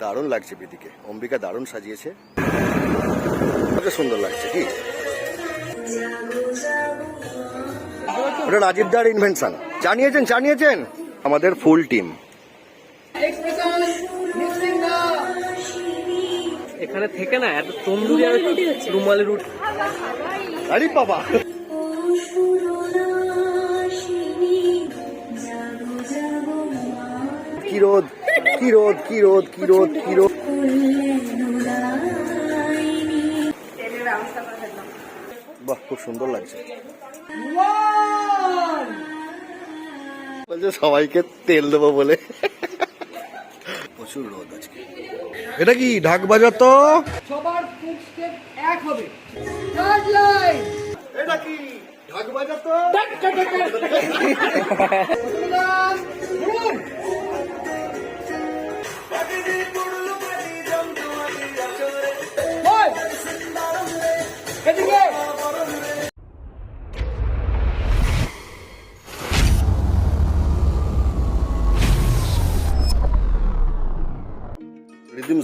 দারুণ লাগছে প্রীতিকে। অম্বিকা দারুণ সাজিয়েছে। কত সুন্দর লাগছে কি? ওটা রাজীব দার ইনভেনশন জানিয়েছেন জানিয়েছেন? আমাদের ফুল টিম এখানে থেকে না এত তন্দুরি আর রুমালি রুটি। আরে বাবা! কি রোদ? কি রোদ কি রোদ কি রোদ কি রোদ? বাহ খুব সুন্দর লাগছে। বলছে সবাইকে তেল দেবো বলে। প্রচুর রোদ আজকে। এটা কি ঢাক বাজার তো? সবার এক হবে। এটা কি ঢাক বাজার তো?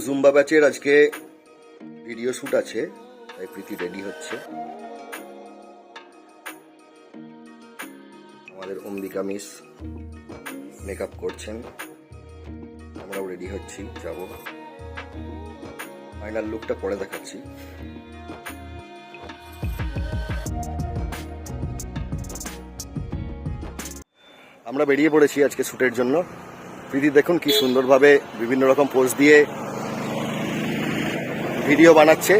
জুম্বা ব্যাচের আজকে ভিডিও শুট আছে, তাই প্রীতি রেডি হচ্ছে। আমাদের অম্বিকা মিস মেকআপ করছেন। আমরাও রেডি হচ্ছি, যাব। ফাইনাল লুকটা পরে দেখাচ্ছি। আমরা বেরিয়ে পড়েছি আজকে শ্যুটের জন্য। প্রীতি, দেখুন কি সুন্দরভাবে বিভিন্ন রকম পোজ দিয়ে ভিডিও বানাচ্ছে।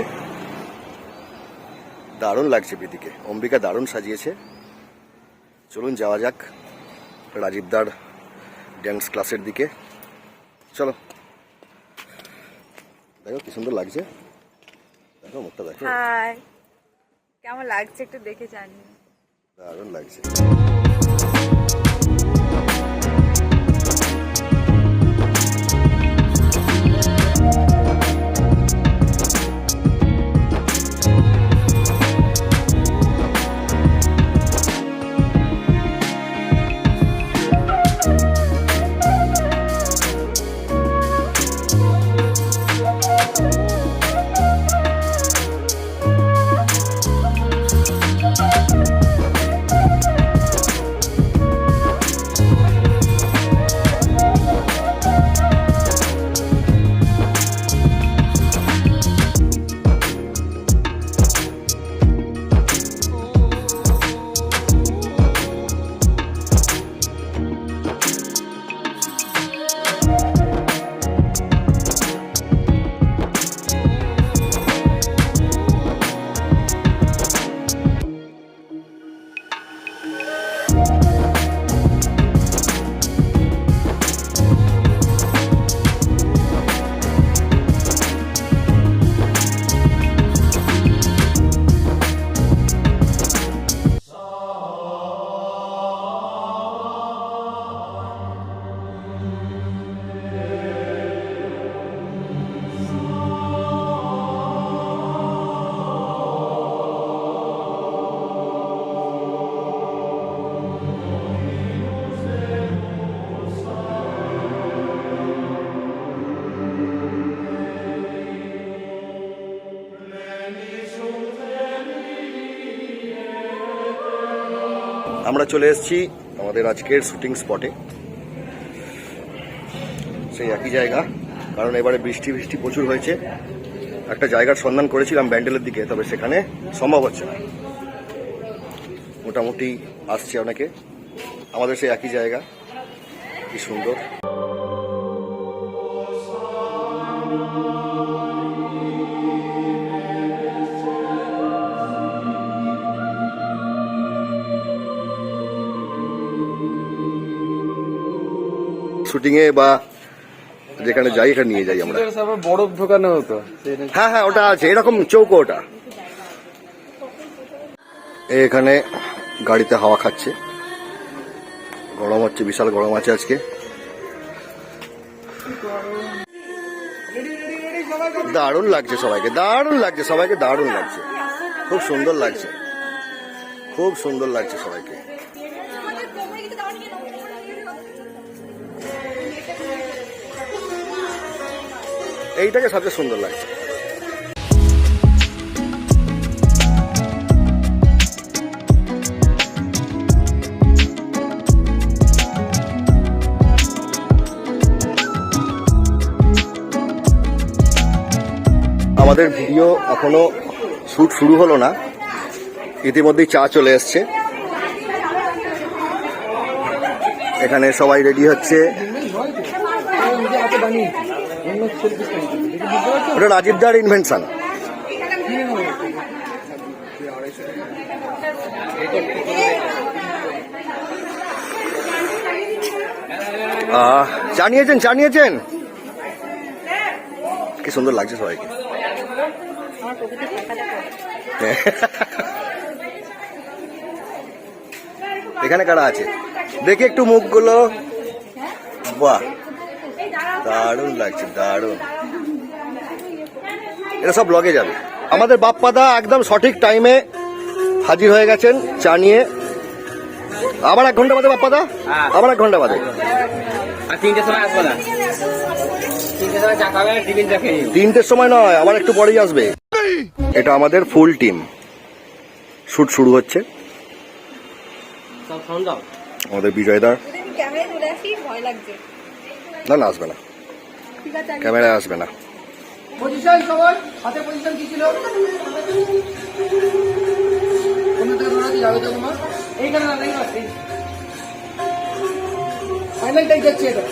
দারুণ লাগছে বিদিকে অম্বিকা দারুণ সাজিয়েছে। চলুন যাওয়া যাক রাজীবদার ড্যান্স ক্লাসের দিকে। চলো। দেখো কি সুন্দর লাগছে। দেখো মুখটা দেখো। হাই কেমন লাগছে একটু দেখে জানি। দারুণ লাগছে। আমরা চলে এসেছি আমাদের আজকের শুটিং স্পটে। সেই একই জায়গা, কারণ এবারে বৃষ্টি বৃষ্টি প্রচুর হয়েছে। একটা জায়গার সন্ধান করেছিলাম ব্যান্ডেলের দিকে, তবে সেখানে সম্ভব হচ্ছে না। মোটামুটি আসছে অনেকে। আমাদের সেই একই জায়গা। কি সুন্দর। শুটিংয়ে বা যেখানে যাই এখানে নিয়ে যাই আমরা। বরফ ঢোকানো হতো। হ্যাঁ হ্যাঁ ওটা আছে এরকম চৌকো ওটা। এখানে গাড়িতে হাওয়া খাচ্ছে। গরম হচ্ছে বিশাল গরম আছে আজকে। দারুণ লাগছে সবাইকে দারুণ লাগছে সবাইকে দারুণ লাগছে। খুব সুন্দর লাগছে। খুব সুন্দর লাগছে সবাইকে। এইটাকে সবচেয়ে সুন্দর লাগছে। আমাদের ভিডিও এখনও শ্যুট শুরু হলো না। ইতিমধ্যেই চা চলে এসছে। এখানে সবাই রেডি হচ্ছে। ওটা রাজীবদার ইনভেনশন জানিয়েছেন চা নিয়েছেন চা নিয়েছেন কি সুন্দর লাগছে সবাইকে। এখানে কারা আছে? দেখি একটু মুখগুলো। বাহ। দারুণ লাগছে দারুণ। এটা সব ব্লগে যাবে। আমাদের বাপ্পাদা একদম সঠিক টাইমে হাজির হয়ে গেছেন চা নিয়ে। আবার এক ঘণ্টা বাদে বাপ্পাদা? হ্যাঁ। আবার এক ঘণ্টা বাদে। তিনটের সময় আসব না। তিনটের নয় আবার একটু পরেই আসবে। এটা আমাদের ফুল টিম শুট শুরু হচ্ছে। আমাদের বিজয়দার না না আসবে না। ঠিক আছে আমি আসবে না। পজিশন সবাই। হাতে পজিশন কি ছিল? এইখানে ফাইনাল টাইম যাচ্ছে এটা।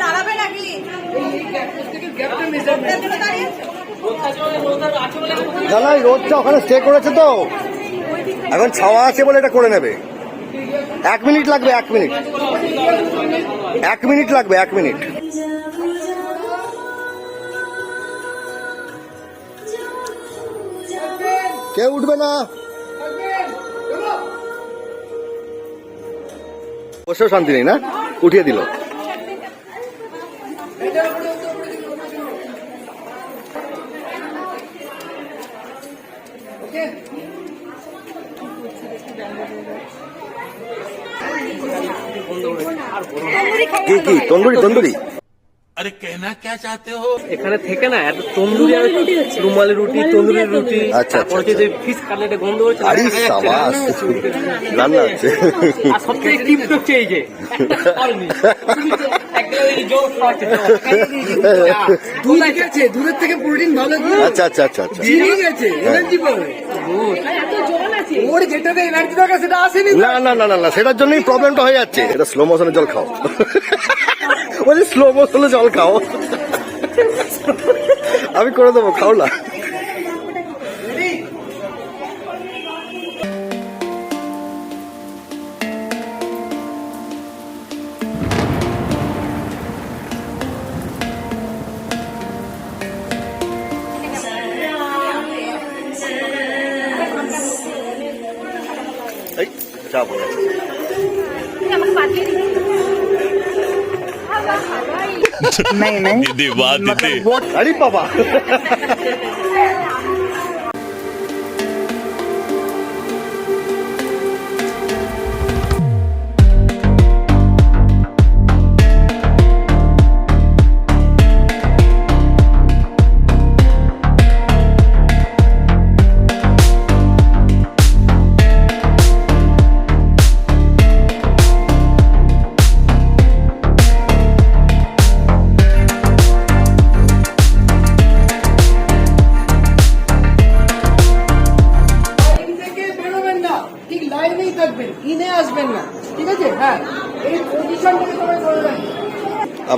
দাঁড়াবে নাকি রোদটা ওখানে স্টে করেছে তো। এখন ছাওয়া আছে বলে এটা করে নেবে। এক মিনিট লাগবে, এক মিনিট। এক মিনিট লাগবে, এক মিনিট। কেউ উঠবে না। বসেও শান্তি নেই না? উঠিয়ে দিল। কি কি? তন্দুরি তন্দুরি। कहना क्या चाहते हो এখানে থেকে না এত তন্দুরি আর রুমালি রুটি তন্দুরি রুটি আচ্ছা, তারপর হচ্ছে যে ফিশ কাটলেটে গন্ধ হচ্ছে আরে সাবাস রান্না হচ্ছে আর সব থেকে টিপস হচ্ছে এই যে একটা ওই জোর খাওয়াচ্ছে, জোর। দুধ গেছে দুধের থেকে প্রোটিন ভালো দিয়ে আচ্ছা আচ্ছা আচ্ছা আচ্ছা চিনি গেছে এনার্জি পাবে ওর যেটাতে এনার্জি দরকার সেটা আসেনি না না না না না সেটার জন্যই প্রবলেমটা হয়ে যাচ্ছে এটা স্লো মোশনে জল খাও বলছে স্লো মোশনে জল খাও। আমি করে দেবো খাও না। এই যাব नाही नाही दिदी वा दिदी अरे बाबा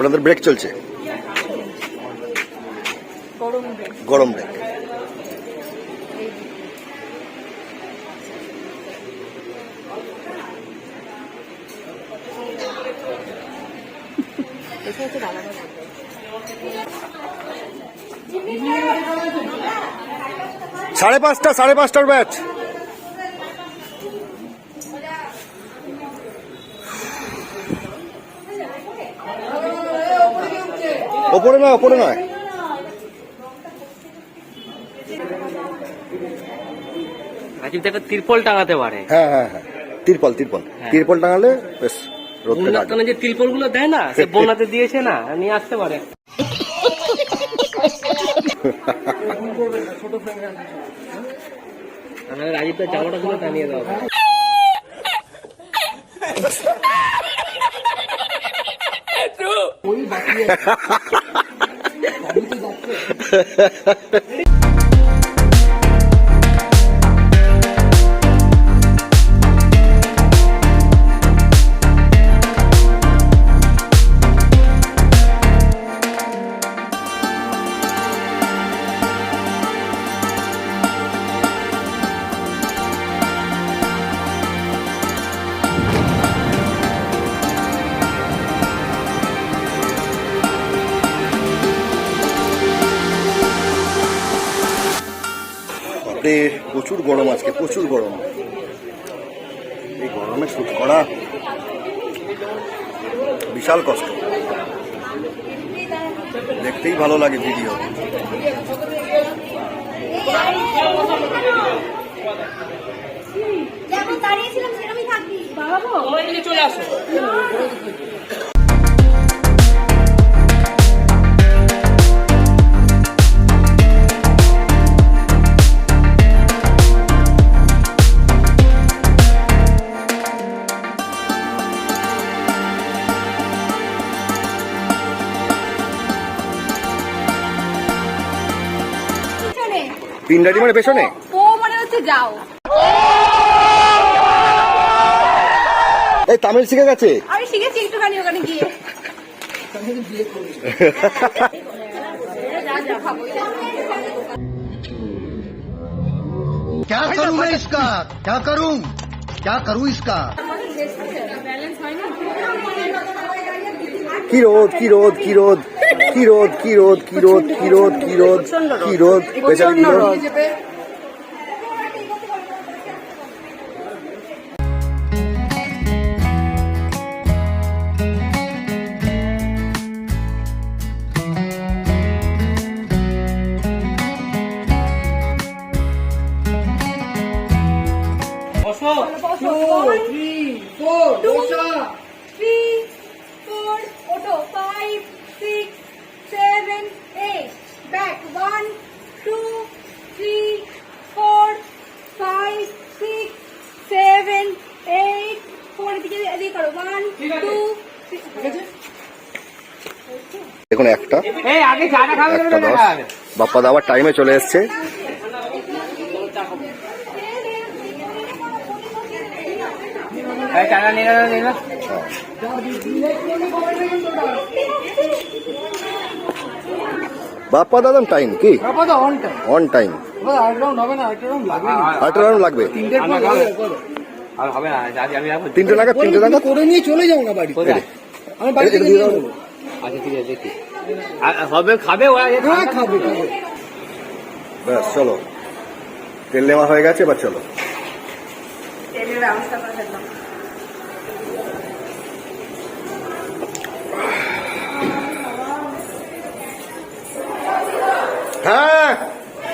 আপনাদের ব্রেক চলছে। গরম ব্রেক সাড়ে পাঁচটা সাড়ে পাঁচটার ব্যাচ ওপরে নয় ওপরে নয় রাজীব দেখো তিরপল টাঙাতে পারে। হ্যাঁ হ্যাঁ হ্যাঁ। তিরপল তিরপল। তিরপল টাঙালে বেশ রোদটা যে তিরপলগুলো দেয় না সে বোনাতে দিয়েছে না নিয়ে আসতে পারে। জামাটা গুলো টানিয়ে দাও। ওই বাকি বিশাল কষ্ট। দেখতেই ভালো লাগে ভিডিও। যেমন দাঁড়িয়েছিলাম সেরকমই থাকবি। বাবা চলে আসো। পিন্ডাটি মানে পেছনে ও মানে হচ্ছে যাও এই তামিল শিখে গেছে আমি শিখেছি একটুখানি ওখানে গিয়ে যা, যা, খাবো। क्या करूं मैं इसका क्या करूं क्या करूं इसका কি রোদ কি রোদ কি রোদ কি রোদ কি রোদ কি রোদ কি রোদ কি রোদ কি রোদ বেচারি কি রোদ চেপে বসো। Two, three, four, বসা। Back, one, two, three, four, five, six, seven, eight. Four এদিকে এদিকে করো, one, two, three. দেখুন একটা একটা দশ বাপ্পা দাবার টাইমে চলে এসছে এই নিয়ে নাও, বাপ্পা দা টাইম কি অন টাইম আটটা রাউন্ড লাগবে তিনটে নাগাদ তিনটে নাগাদ? করে নিয়ে চলে যাও না বাড়ি। খাবে ব্যাস চলো। তেল নেওয়া হয়ে গেছে বা চলো। তেলের ব্যবস্থা করে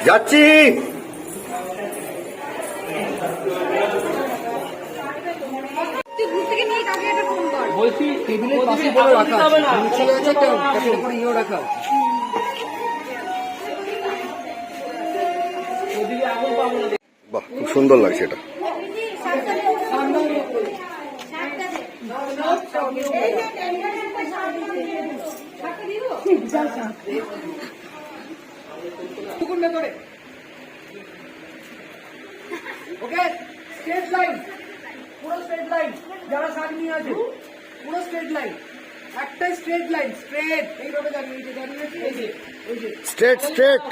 যাচ্ছি। তুই ঘুর থেকে নিয়ে কাকে একটা ফোন কর? বলছি টেবিলের পাশে বলে রাখা। একটা করে ইয়েও বাহ খুব সুন্দর লাগছে এটা। ভেতরে ওকে স্ট্রেট লাইন পুরো স্ট্রেট লাইন যারা শাক নিয়ে আছে পুরো স্ট্রেট লাইন একটাই স্ট্রেট লাইন স্ট্রেট এইভাবে দাঁড়িয়ে এই যে দাঁড়িয়ে এই যে এই যে। স্ট্রেট স্ট্রেট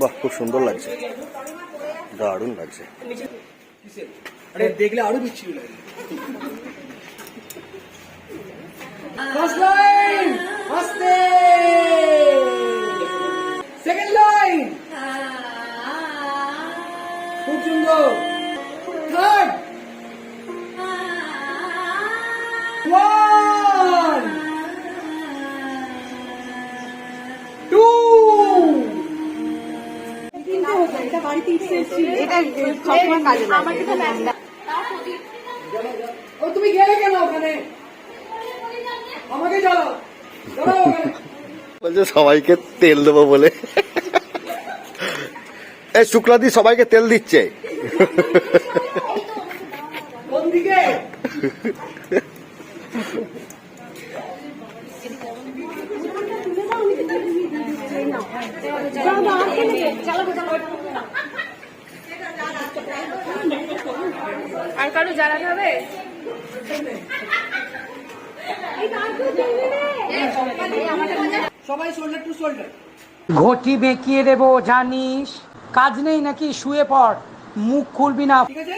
বাহ খুব সুন্দর লাগছে। দারুণ লাগছে। আরে দেখলে আরও বিচ্ছিরি লাগে। ফার্স্ট লাইন আস্তে সেকেন্ড লাইন খুব সুন্দর থার্ড ওয়ান টু ও তুমি গেলে কেন ওখানে? আমাকে চালাও চালাও বলছে সবাইকে তেল দেবো বলে। এই শুক্লাদি সবাইকে তেল দিচ্ছে। আর কারও জ্বালাতে হবে? সবাই শোল্ডার টু শোল্ডার ঘটি বেঁকিয়ে দেবো জানিস? কাজ নেই নাকি? শুয়ে পড়। মুখ খুলবি না। ঠিক আছে?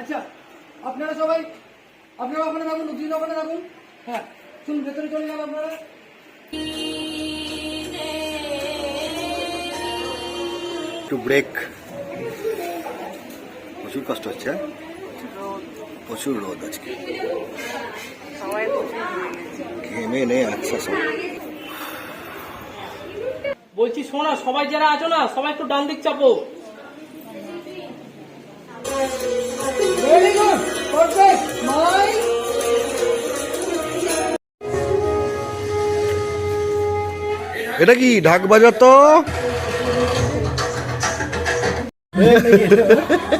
আচ্ছা আপনারা সবাই আপনারা ওখানে থাকুন উদ্দিন ওখানে থাকুন। হ্যাঁ শুনুন ভেতরে চলে যান আপনারা। একটু ব্রেক প্রচুর কষ্ট হচ্ছে হ্যাঁ? প্রচুর রোদ আজকে। ঘেমে নে আচ্ছা সব। বলছি শোনা সবাই যারা আছো না সবাই একটু ডান দিক চাপো। এটা কি ঢাক বাজাতো?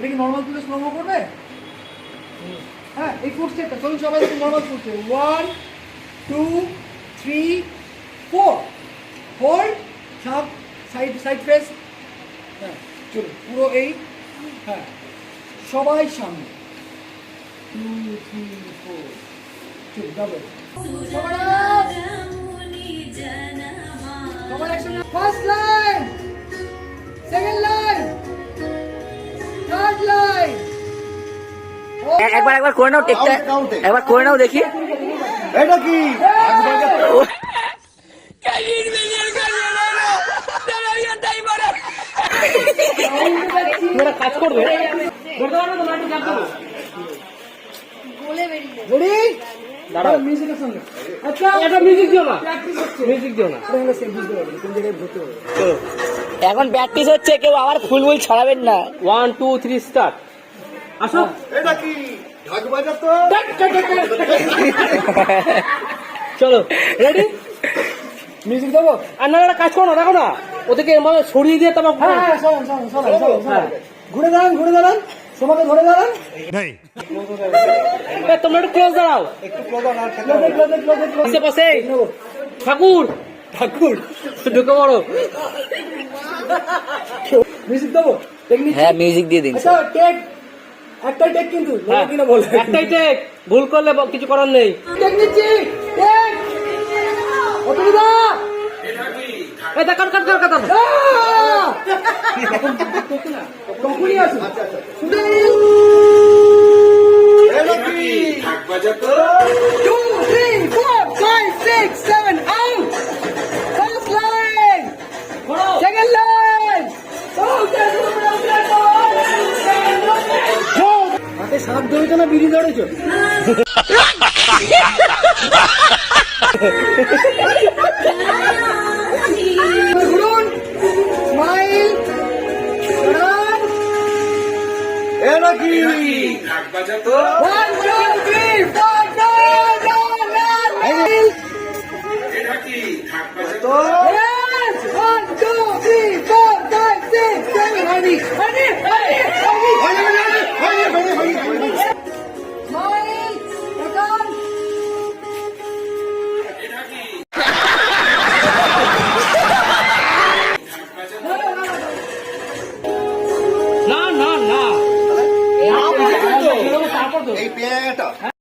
এটা কি নর্মাল তুলে স্লো করবে? হ্যাঁ এই ফুট স্টেপটা চলুন সবাই normal step one two three four hold সাপ সাইড সাইড ফেস হ্যাঁ চলুন, পুরো এই হ্যাঁ সবাই সামনে। টু থ্রি ফোর চলুন ডাবল একসঙ্গে ফার্স্ট লাইন সেকেন্ড লাইন একবার একবার করে নাও টেকটা একবার করে নাও দেখি। এটা কি? কাজ করবে? আচ্ছা এটা মিউজিক দিও না প্র্যাকটিস হচ্ছে মিউজিক দিও না। তাহলে সে বুঝতে পারবে কোন জায়গায় ভর্তি হবে এখন প্র্যাকটিস হচ্ছে কেউ আবার ফুল ফুল ছড়াবেন না। ওয়ান টু থ্রি স্টার্ট আসো। এটা কি ঢাক বাজাতো চলো রেডি মিউজিক দেবো? আর না একটা কাজ করো না দেখো না। ওদেরকে এমন সরিয়ে দিয়ে তারপর হ্যাঁ হ্যাঁ শোনেন ঘুরে দাঁড়ান ঘুরে দাঁড়ান। তোমাকে ধরে দাঁড়ান। তোমরা একটু ক্লোজ দাঁড়াও। ক্লোজে ক্লোজে ক্লোজে ক্লোজে পাশে পাশে। ঠাকুর। ঠাকুর। ঢুকে পড়ো। মিউজিক দেবো? হ্যাঁ মিউজিক দিয়ে দিন। আচ্ছা টেক একটাই টেক কিন্তু হ্যাঁ। কিনা একটাই টেক ভুল করলে কিছু করার নেই। টেক নিচ্ছি টেক। অতুলিদা এটা কাট কাট কাট কাট। তখনই আসো আচ্ছা আচ্ছা, আচ্ছা। থাকবা না বিড়ি ধরেছো? ঘুরুন। স্মাইল।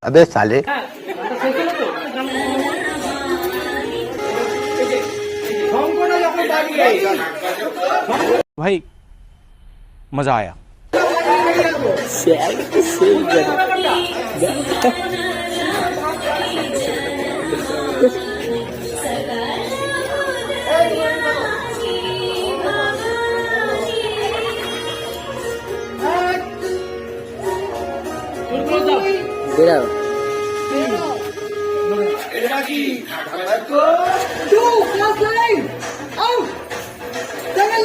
अबे साले। हाँ। भाई मज़ा आया। हाँ। Cuidado. Doe, laat lijn! Au! Denk een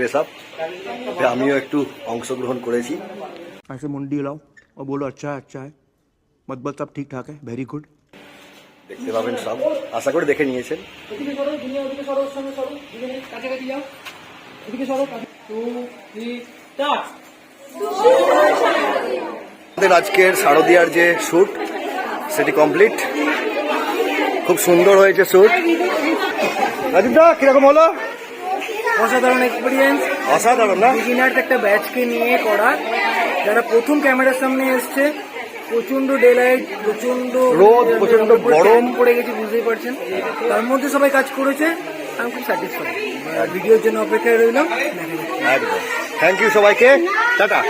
dress up আমিও একটু অংশগ্রহণ করেছি ऐसे मुंडी हिलाओ और बोलो अच्छा है अच्छा है मतलब सब ठीक ठाक है वेरी गुड দেখতে পাবেন সব আশা করে দেখে নিয়েছেন এদিকে সরো, দুনিয়া ওদিকে সরো, ওর সঙ্গে সরো, দুজনে কাছাকাছি যাও। এদিকে সরো, কাছে- Two, three, start. আমাদের আজকের শারদিয়ার যে শ্যুট সেটি কমপ্লিট খুব সুন্দর হয়েছে শ্যুট রাজীবদা কিরকম হলো অসাধারণ এক্সপিরিয়েন্স অসাধারণ না? বিগিনার্স একটা ব্যাচকে নিয়ে করা। যারা প্রথম ক্যামেরার সামনে এসছে প্রচণ্ড ডেলাইট প্রচণ্ড রোদ, প্রচণ্ড গরম। পড়ে গেছে বুঝতেই পারছেন? তার মধ্যে সবাই কাজ করেছে আমি খুব স্যাটিসফাইড ভিডিওর জন্য অপেক্ষায় রইলাম। একদম। থ্যাংক ইউ সবাইকে। টাটা।